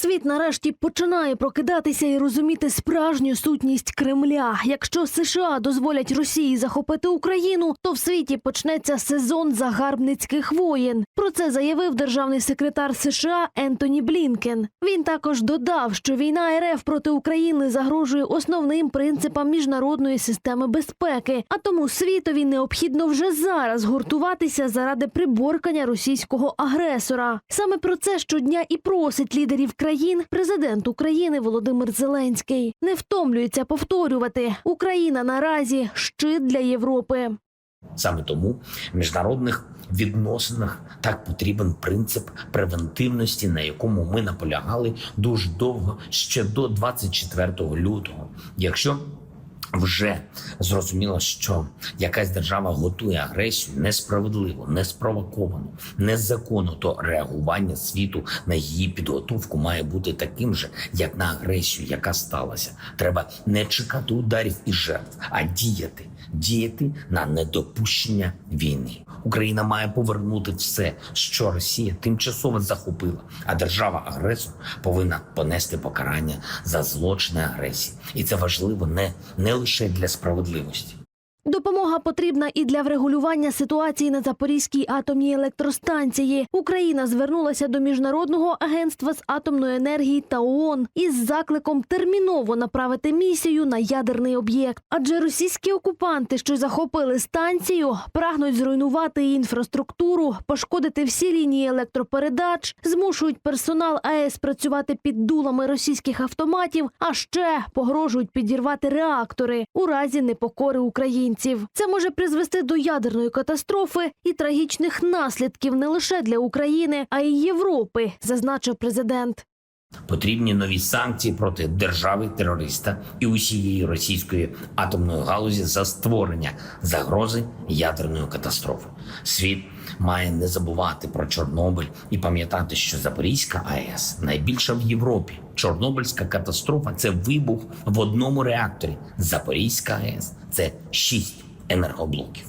Світ нарешті починає прокидатися і розуміти справжню сутність Кремля. Якщо США дозволять Росії захопити Україну, то в світі почнеться сезон загарбницьких воєн. Про це заявив державний секретар США Ентоні Блінкен. Він також додав, що війна РФ проти України загрожує основним принципам міжнародної системи безпеки, а тому світові необхідно вже зараз гуртуватися заради приборкання російського агресора. Саме про це щодня і просить лідерів країн президент України Володимир Зеленський. Не втомлюється повторювати: Україна наразі щит для Європи. Саме тому в міжнародних відносинах так потрібен принцип превентивності, на якому ми наполягали дуже довго ще до 24 лютого. Якщо вже зрозуміло, що якась держава готує агресію несправедливо, неспровоковану, незаконно, то реагування світу на її підготовку має бути таким же, як на агресію, яка сталася. Треба не чекати ударів і жертв, а діяти, діяти на недопущення війни. Україна має повернути все, що Росія тимчасово захопила, а держава-агресор повинна понести покарання за злочини агресії, і це важливо не, не лише для справедливості справедливості. Допомога потрібна і для врегулювання ситуації на Запорізькій атомній електростанції. Україна звернулася до міжнародного агентства з атомної енергії та ООН із закликом терміново направити місію на ядерний об'єкт. Адже російські окупанти, що захопили станцію, прагнуть зруйнувати її інфраструктуру, пошкодити всі лінії електропередач, змушують персонал АЕС працювати під дулами російських автоматів, а ще погрожують підірвати реактори у разі непокори українців. Це може призвести до ядерної катастрофи і трагічних наслідків не лише для України, а й Європи, зазначив президент. Потрібні нові санкції проти держави терориста і усієї російської атомної галузі за створення загрози ядерної катастрофи. Світ має не забувати про Чорнобиль і пам'ятати, що Запорізька АЕС найбільша в Європі. Чорнобильська катастрофа це вибух в одному реакторі. Запорізька АЕС це шість енергоблоків.